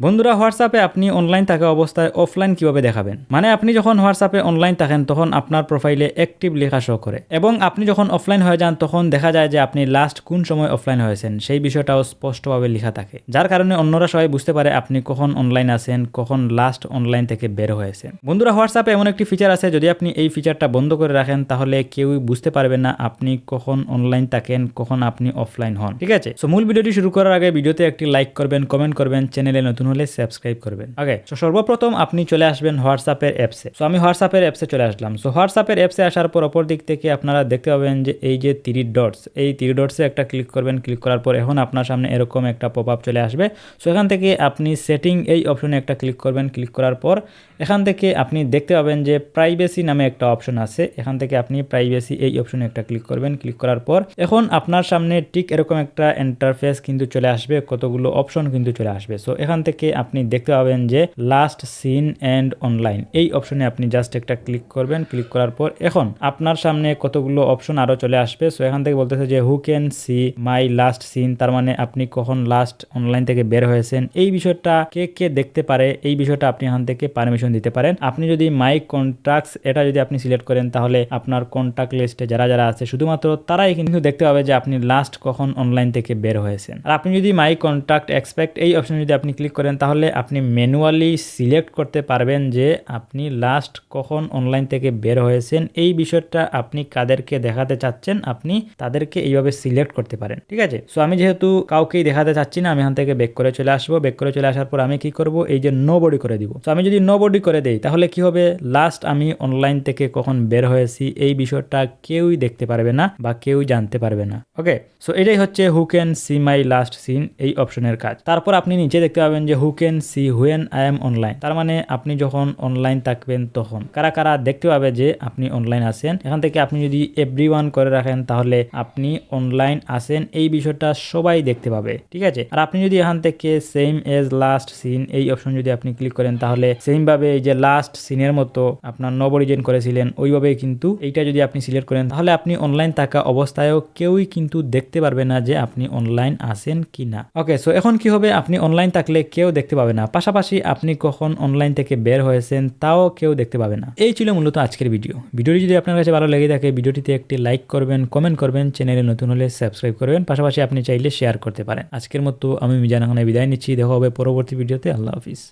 বন্ধুরা, হোয়াটসঅ্যাপে আপনি অনলাইন থাকা অবস্থায় অফলাইন কীভাবে দেখাবেন? মানে আপনি যখন হোয়াটসঅ্যাপে অনলাইন থাকেন, তখন আপনার প্রোফাইলে অ্যাক্টিভ লেখা শো করে। এবং আপনি যখন অফলাইন হয়ে যান, তখন দেখা যায় যে আপনি লাস্ট কোন সময় অফলাইন হয়েছেন, সেই বিষয়টাও স্পষ্টভাবে লেখা থাকে। যার কারণে অন্যরা সবাই বুঝতে পারে আপনি কখন অনলাইন আছেন, কখন লাস্ট অনলাইন থেকে বের হয়েছেন। বন্ধুরা, হোয়াটসঅ্যাপে এমন একটি ফিচার আছে, যদি আপনি এই ফিচারটা বন্ধ করে রাখেন, তাহলে কেউই বুঝতে পারবে না আপনি কখন অনলাইন থাকেন, কখন আপনি অফলাইন হন। ঠিক আছে? সো মূল ভিডিওটি শুরু করার আগে ভিডিওতে একটি লাইক করবেন কমেন্ট করবেন চ্যানেলে নতুন হলে সাবস্ক্রাইব করবেন। ওকে সো সর্বপ্রথম আপনি চলে আসবেন হোয়াটসঅ্যাপের অ্যাপসে। সো আমি হোয়াটসঅ্যাপের অ্যাপসে চলে আসলাম। সো হোয়াটসঅ্যাপের অ্যাপসে আসার পর অপর দিক থেকে আপনারা দেখতে পাবেন যে এই যে থ্রি ডটস এই থ্রি ডটসে একটা ক্লিক করবেন। ক্লিক করার পর এখন আপনার সামনে এরকম একটা পপ আপ চলে আসবে। সো এখান থেকে আপনি সেটিং এই অপশনে একটা ক্লিক করবেন। ক্লিক করার পর এখান থেকে আপনি দেখতে পাবেন যে প্রাইভেসি নামে একটা অপশন আছে। এখান থেকে আপনি প্রাইভেসি এই অপশনে একটা ক্লিক করবেন। ক্লিক করার পর এখন আপনার সামনে ঠিক এরকম একটা ইন্টারফেস কিন্তু চলে আসবে। কতগুলো অপশন কিন্তু চলে আসবে। সো এখান থেকে আপনি দেখতে পাবেন যে লাস্ট সিন অ্যান্ড অনলাইন এই অপশনে আপনি জাস্ট একটা ক্লিক করবেন ক্লিক করার পর এখন আপনার সামনে কতগুলো অপশন আরও চলে আসবে। সো এখান থেকে বলতেছে যে who can see my last seen তার মানে আপনি কখন লাস্ট অনলাইন থেকে বের হয়েছেন? এই বিষয়টা কে কে দেখতে পারে? এই বিষয়টা আপনি এখান থেকে পারমিশন দিতে পারেন। আপনি যদি মাই কন্ট্যাক্টস এটা যদি আপনি সিলেক্ট করেন, তাহলে আপনার কন্ট্যাক্ট লিস্টে যারা যারা আছে, শুধুমাত্র তারাই কিন্তু দেখতে পাবে যে আপনি লাস্ট কখন অনলাইন থেকে বের হয়েছেন। আর আপনি যদি মাই কন্ট্যাক্ট এক্সপেক্ট এই অপশনে যদি আপনি ক্লিক করেন তাহলে আপনি ম্যানুয়ালি সিলেক্ট করতে পারবেন যে আপনি লাস্ট কখন অনলাইন থেকে বের হয়েছেন। এই বিষয়টা আপনি কাদেরকে দেখাতে চাচ্ছেন, আপনি তাদেরকে এইভাবে সিলেক্ট করতে পারেন। ঠিক আছে? সো আমি যেহেতু কাউকেই দেখাতে চাচ্ছি না, আমি এখান থেকে বেক করে চলে আসব। বেক করে চলে আসার পর আমি কি করব? এই যে নো বডি করে দিব। সো আমি যদি নো বডি করে দেই, তাহলে কি হবে? লাস্ট আমি অনলাইন থেকে কখন বের হয়েছি, এই বিষয়টা কেউই দেখতে পারবে না বা কেউই জানতে পারবে না। ওকে সো এটাই হচ্ছে who can see my last seen এই অপশনের কাজ। তারপর আপনি নিচে দেখতে পাবেন যে who can see when I am online তার মানে আপনি যখন অনলাইন থাকবেন তখন। কারা কারা দেখতে পাবে যে আপনি অনলাইন আছেন। এখান থেকে আপনি যদি এভরি করে রাখেন, তাহলে আপনি অনলাইন আছেন। এই বিষয়টা সবাই দেখতে পাবে, ঠিক আছে? আর আপনি যদি এখান থেকে সেম এজ লাস্ট সিন এই অপশন যদি আপনি ক্লিক করেন, তাহলে সেম ভাবে এই যে লাস্ট সিনের মতো আপনার নবরিজেন করেছিলেন ওইভাবে কিন্তু এইটা যদি আপনি সিলেক্ট করেন, তাহলে আপনি অনলাইন থাকা অবস্থায়ও কেউই কিন্তু দেখতে পারবে না যে আপনি অনলাইন আছেন কি না ওকে সো এখন কি হবে? আপনি অনলাইন থাকলে কেউ দেখতে পাবে না। পাশাপাশি আপনি কখন অনলাইন থেকে বের হয়েছেন তাও কেউ দেখতে পাবে না। এই ছিল মূলত আজকের ভিডিও ভিডিওটি যদি আপনার কাছে ভালো লেগে থাকে, ভিডিওটিতে একটি লাইক করবেন কমেন্ট করবেন চ্যানেলে নতুন হলে সাবস্ক্রাইব করবেন। পাশাপাশি আপনি চাইলে শেয়ার করতে পারেন। আজকের মতো আমি মিজান খানে বিদায় নিচ্ছি। দেখা হবে পরবর্তী ভিডিওতে আল্লাহ হাফিজ।